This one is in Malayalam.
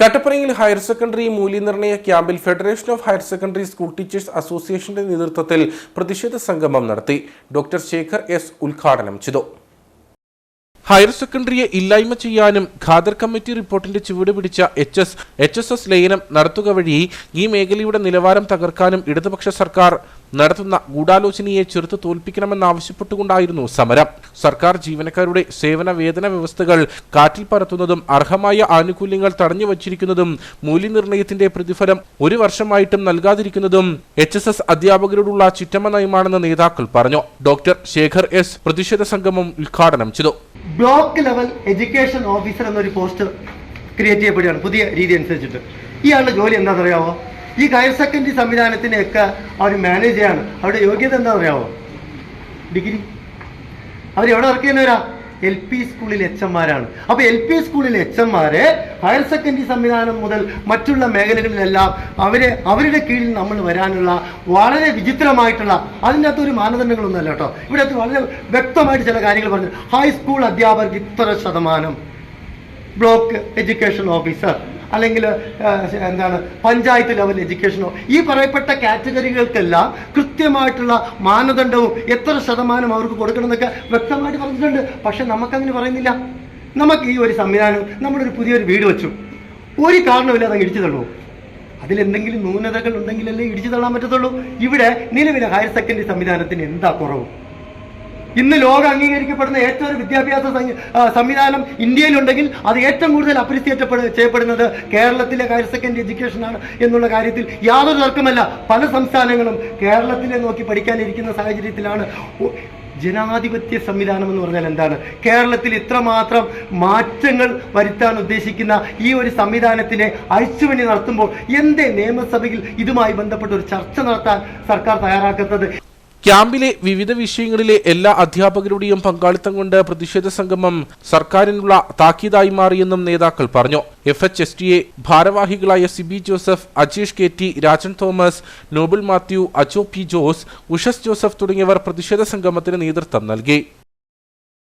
കട്ടപ്പനയിൽ ഹയർ സെക്കൻഡറി മൂല്യനിർണയ ക്യാമ്പിൽ federation of higher secondary school teachers അസോസിയേഷന്റെ നേതൃത്വത്തിൽ പ്രതിഷേധ സംഗമം നടത്തി. ഡോക്ടർ ശേഖർ എസ് ഉദ്ഘാടനം ചെയ്തു. ഹയർ സെക്കൻഡറിയെ ഇല്ലായ്മ ചെയ്യാനും ഖാദർ കമ്മിറ്റി റിപ്പോർട്ടിന്റെ ചുവട് പിടിച്ച H S H S S ലയനം നടത്തുക വഴി ഈ മേഖലയുടെ നിലവാരം തകർക്കാനും ഇടതുപക്ഷ സർക്കാർ നടത്തുന്ന ഗൂഢാലോചനയെ ചെറുത്ത് തോൽപ്പിക്കണമെന്നാവശ്യപ്പെട്ടുകൊണ്ടായിരുന്നു സമരം. സർക്കാർ ജീവനക്കാരുടെ സേവന വേതന വ്യവസ്ഥകൾ കാറ്റിൽ പറത്തുന്നതും അർഹമായ ആനുകൂല്യങ്ങൾ തടഞ്ഞു വച്ചിരിക്കുന്നതും മൂല്യനിർണയത്തിന്റെ പ്രതിഫലം ഒരു വർഷമായിട്ടും നൽകാതിരിക്കുന്നതും എച്ച് എസ് എസ് അധ്യാപകരോടുള്ള ചിറ്റമ്മ നയമാണെന്ന് നേതാക്കൾ പറഞ്ഞു. ഡോക്ടർ ശേഖർ എസ് പ്രതിഷേധ സംഗമം ഉദ്ഘാടനം ചെയ്തു. ബ്ലോക്ക് ലെവൽ എഡ്യൂക്കേഷൻ ഓഫീസർ എന്നൊരു പോസ്റ്റ് ക്രിയേറ്റ് ചെയ്യപ്പെടുകയാണ് പുതിയ രീതി അനുസരിച്ചിട്ട്. ഇയാളുടെ ജോലി എന്താണെന്ന് അറിയാമോ ഈ ഹയർ സെക്കൻഡറി സംവിധാനത്തിനെയൊക്കെ അവർ മാനേജ് ചെയ്യാണ്. അവരുടെ യോഗ്യത എന്താണെന്ന് അറിയാമോ ഡിഗ്രി. അവർ എവിടെ വർക്ക് ചെയ്യുന്നവരാ? എൽ പി സ്കൂളിൽ എച്ച് എംമാരാണ് അപ്പോൾ എൽ പി സ്കൂളിൽ എച്ച് എംമാരെ ഹയർ സെക്കൻഡറി സംവിധാനം മുതൽ മറ്റുള്ള മേഖലകളിലെല്ലാം അവരെ അവരുടെ കീഴിൽ നമ്മൾ വരാനുള്ള വളരെ വിചിത്രമായിട്ടുള്ള അതിന്റെ അകത്ത് ഒരു മാനദണ്ഡങ്ങളൊന്നുമല്ല കേട്ടോ. ഇവിടെ വളരെ വ്യക്തമായിട്ട് ചില കാര്യങ്ങൾ പറഞ്ഞു. ഹൈസ്കൂൾ അധ്യാപകർക്ക് ഇത്ര ശതമാനം ബ്ലോക്ക് എഡ്യൂക്കേഷൻ ഓഫീസർ അല്ലെങ്കിൽ എന്താണ് പഞ്ചായത്ത് ലെവൽ എഡ്യൂക്കേഷനോ ഈ പറയപ്പെട്ട കാറ്റഗറികൾക്കെല്ലാം കൃത്യമായിട്ടുള്ള മാനദണ്ഡവും എത്ര ശതമാനം അവർക്ക് കൊടുക്കണം എന്നൊക്കെ വ്യക്തമായിട്ട് പറഞ്ഞിട്ടുണ്ട്. പക്ഷെ നമുക്കങ്ങനെ പറയുന്നില്ല. നമുക്ക് ഈ ഒരു സംവിധാനം നമ്മളൊരു പുതിയൊരു വീട് വെച്ചു. ഒരു കാരണമില്ലാതെ ഇടിച്ചു തള്ളുമോ അതിലെന്തെങ്കിലും ന്യൂനതകൾ ഉണ്ടെങ്കിലല്ലേ ഇടിച്ചു തള്ളാൻ പറ്റത്തുള്ളൂ. ഇവിടെ നിലവിലെ ഹയർ സെക്കൻഡറി സംവിധാനത്തിന് എന്താ കുറവ്? ഇന്ന് ലോകം അംഗീകരിക്കപ്പെടുന്ന ഏറ്റവും വിദ്യാഭ്യാസ സംവിധാനം ഇന്ത്യയിലുണ്ടെങ്കിൽ അത് ഏറ്റവും കൂടുതൽ അപ്രിസിയേറ്റ് ചെയ്യപ്പെടുന്നത് കേരളത്തിലെ ഹയർ സെക്കൻഡറി എഡ്യൂക്കേഷൻ ആണ് എന്നുള്ള കാര്യത്തിൽ യാതൊരു തർക്കമല്ല. പല സംസ്ഥാനങ്ങളും കേരളത്തിലെ നോക്കി പഠിക്കാനിരിക്കുന്ന സാഹചര്യത്തിലാണ് ജനാധിപത്യ സംവിധാനം എന്ന് പറഞ്ഞാൽ എന്താണ്? കേരളത്തിൽ ഇത്രമാത്രം മാറ്റങ്ങൾ വരുത്താൻ ഉദ്ദേശിക്കുന്ന ഈ ഒരു സംവിധാനത്തിനെ അഴിച്ചുപണി നടത്തുമ്പോൾ എന്തേ നിയമസഭയിൽ ഇതുമായി ബന്ധപ്പെട്ട ഒരു ചർച്ച നടത്താൻ സർക്കാർ തയ്യാറാക്കുന്നത്? ക്യാമ്പിലെ വിവിധ വിഷയങ്ങളിലെ എല്ലാ അധ്യാപകരുടെയും പങ്കാളിത്തം കൊണ്ട് പ്രതിഷേധ സംഗമം സർക്കാരിനുള്ള താക്കീതായി മാറിയെന്നും നേതാക്കൾ പറഞ്ഞു. F H S T A ഭാരവാഹികളായ Siby Joseph Ajeesh K T Rajan Thomas Noble Mathew Ajo P Jose Ushas Joseph തുടങ്ങിയവർ പ്രതിഷേധ സംഗമത്തിന് നേതൃത്വം നൽകി.